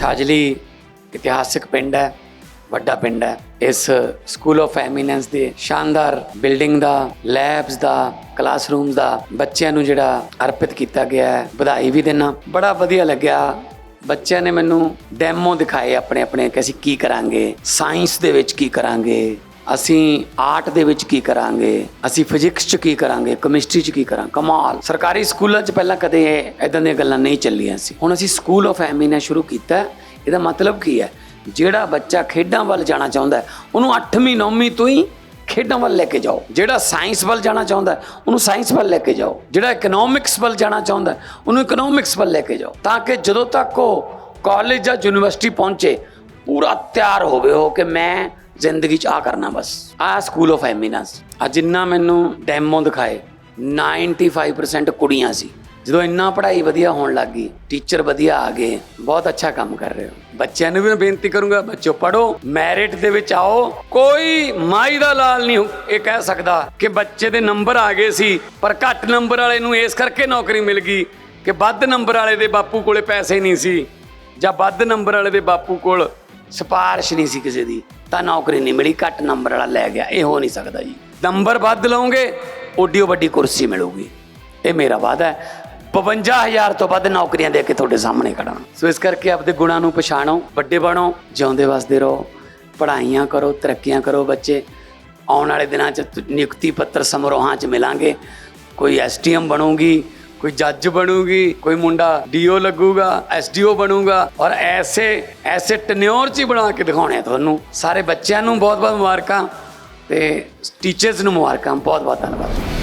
ਛਾਜਲੀ ਇਤਿਹਾਸਿਕ ਪਿੰਡ ਹੈ, ਵੱਡਾ ਪਿੰਡ ਹੈ। ਇਸ ਸਕੂਲ ਆਫ ਐਮੀਨੈਂਸ ਦੇ ਸ਼ਾਨਦਾਰ ਬਿਲਡਿੰਗ ਦਾ ਲੈਬਸ ਦਾ ਕਲਾਸਰੂਮ ਦਾ ਬੱਚਿਆਂ ਨੂੰ ਜਿਹੜਾ ਅਰਪਿਤ ਕੀਤਾ ਗਿਆ ਹੈ, ਵਧਾਈ ਵੀ ਦੇਣਾ ਬੜਾ ਵਧੀਆ ਲੱਗਿਆ। ਬੱਚਿਆਂ ਨੇ ਮੈਨੂੰ ਡੈਮੋ ਦਿਖਾਏ ਆਪਣੇ ਆਪਣੇ ਕਿ ਅਸੀਂ ਕੀ ਕਰਾਂਗੇ ਸਾਇੰਸ ਦੇ ਵਿੱਚ ਕੀ ਕਰਾਂਗੇ। ਅਸੀਂ ਆਰਟ ਦੇ ਵਿੱਚ ਕੀ ਕਰਾਂਗੇ? ਅਸੀਂ ਫਿਜ਼ਿਕਸ 'ਚ ਕੀ ਕਰਾਂਗੇ? ਕੈਮਿਸਟਰੀ 'ਚ ਕੀ ਕਰਾਂ ਕਮਾਲ! ਸਰਕਾਰੀ ਸਕੂਲਾਂ 'ਚ ਪਹਿਲਾਂ ਕਦੇ ਇਦਾਂ ਦੀਆਂ ਗੱਲਾਂ ਨਹੀਂ ਚੱਲੀਆਂ ਸੀ। ਹੁਣ ਅਸੀਂ ਸਕੂਲ ਆਫ ਐਮੀਨੈਂਸ ਸ਼ੁਰੂ ਕੀਤਾ। ਇਹਦਾ ਮਤਲਬ ਕੀ ਹੈ? ਜਿਹੜਾ ਬੱਚਾ ਖੇਡਾਂ ਵੱਲ ਜਾਣਾ ਚਾਹੁੰਦਾ ਉਹਨੂੰ 8ਵੀਂ 9ਵੀਂ ਤੋਂ ਹੀ ਖੇਡਾਂ ਵੱਲ ਲੈ ਕੇ ਜਾਓ। ਜਿਹੜਾ ਸਾਇੰਸ ਵੱਲ ਜਾਣਾ ਚਾਹੁੰਦਾ ਉਹਨੂੰ ਸਾਇੰਸ ਵੱਲ ਲੈ ਕੇ ਜਾਓ। ਜਿਹੜਾ ਇਕਨੋਮਿਕਸ ਵੱਲ ਜਾਣਾ ਚਾਹੁੰਦਾ ਉਹਨੂੰ ਇਕਨੋਮਿਕਸ ਵੱਲ ਲੈ ਕੇ ਜਾਓ। ਤਾਂ ਕਿ ਜਦੋਂ ਤੱਕ ਉਹ ਕਾਲਜ ਜਾਂ ਯੂਨੀਵਰਸਿਟੀ ਪਹੁੰਚੇ, ਪੂਰਾ ਤਿਆਰ ਹੋਵੇ ਉਹ ਕਿ ਮੈਂ ਜ਼ਿੰਦਗੀ 'ਚ ਆ ਕਰਨਾ ਬਸ। ਆ ਸਕੂਲ ਆਫ ਐਮੀਨੈਂਸ ਆ ਜਿੰਨਾ ਮੈਨੂੰ ਡੈਮੋ ਦਿਖਾਏ 95% ਕੁੜੀਆਂ ਸੀ। ਜਦੋਂ ਇੰਨਾ ਪੜ੍ਹਾਈ ਵਧੀਆ ਹੋਣ ਲੱਗ ਗਈ ਟੀਚਰ ਵਧੀਆ ਆ ਗਏ, ਬਹੁਤ ਅੱਛਾ ਕੰਮ ਕਰ ਰਹੇ ਹੋ। ਬੱਚਿਆਂ ਨੂੰ ਵੀ ਮੈਂ ਬੇਨਤੀ ਕਰੂੰਗਾ ਬੱਚੋ ਪੜੋ ਮੈਰਿਟ ਦੇ ਵਿੱਚ ਆਓ। ਕੋਈ ਮਾਈ ਦਾ ਲਾਲ ਨਹੀਂ ਇਹ ਕਹਿ ਸਕਦਾ ਕਿ ਬੱਚੇ ਦੇ ਨੰਬਰ ਆ ਗਏ ਸੀ, ਪਰ ਘੱਟ ਨੰਬਰ ਵਾਲੇ ਨੂੰ ਇਸ ਕਰਕੇ ਨੌਕਰੀ ਮਿਲ ਗਈ ਕਿ ਵੱਧ ਨੰਬਰ ਵਾਲੇ ਦੇ ਬਾਪੂ ਕੋਲੇ ਪੈਸੇ ਨਹੀਂ ਸੀ ਜਾਂ ਵੱਧ ਨੰਬਰ ਵਾਲੇ ਦੇ ਬਾਪੂ ਕੋਲ ਸਿਫਾਰਿਸ਼ ਨਹੀਂ ਸੀ ਕਿਸੇ ਦੀ, ਤਾਂ ਨੌਕਰੀ ਨਹੀਂ ਮਿਲੀ, ਘੱਟ ਨੰਬਰ ਵਾਲਾ ਲੈ ਗਿਆ, ਇਹ ਹੋ ਨਹੀਂ ਸਕਦਾ ਜੀ। ਨੰਬਰ ਵੱਧ ਲਓਗੇ ਓਡੀ ਵੱਡੀ ਕੁਰਸੀ ਮਿਲੂਗੀ। ਇਹ ਮੇਰਾ ਵਾਅਦਾ ਹੈ। 52000 ਤੋਂ ਵੱਧ ਨੌਕਰੀਆਂ ਦੇ ਕੇ ਤੁਹਾਡੇ ਸਾਹਮਣੇ ਖੜਾ ਸੋ ਇਸ ਕਰਕੇ ਆਪਦੇ ਗੁਣਾਂ ਨੂੰ ਪਛਾਣੋ, ਵੱਡੇ ਬਣੋ, ਜਿਉਂਦੇ ਵਸਦੇ ਰਹੋ, ਪੜ੍ਹਾਈਆਂ ਕਰੋ, ਤਰੱਕੀਆਂ ਕਰੋ ਬੱਚੇ। ਆਉਣ ਵਾਲੇ ਦਿਨਾਂ 'ਚ ਨਿਯੁਕਤੀ ਪੱਤਰ ਸਮਾਰੋਹਾਂ 'ਚ ਮਿਲਾਂਗੇ। ਕੋਈ ਐਸਟੀਐਮ ਬਣੂਗੀ ਕੋਈ ਜੱਜ ਬਣੂਗੀ, ਕੋਈ ਮੁੰਡਾ ਡੀਓ ਲੱਗੂਗਾ, ਐਸਡੀਓ ਬਣੂਗਾ ਔਰ ਐਸੇ ਐਸੇ ਟਨਿਓਰ 'ਚ ਹੀ ਬਣਾ ਕੇ ਦਿਖਾਉਣੇ ਆ ਤੁਹਾਨੂੰ। ਸਾਰੇ ਬੱਚਿਆਂ ਨੂੰ ਬਹੁਤ ਬਹੁਤ ਮੁਬਾਰਕਾਂ ਤੇ ਟੀਚਰਸ ਨੂੰ ਮੁਬਾਰਕਾਂ ਬਹੁਤ ਬਹੁਤ ਧੰਨਵਾਦ।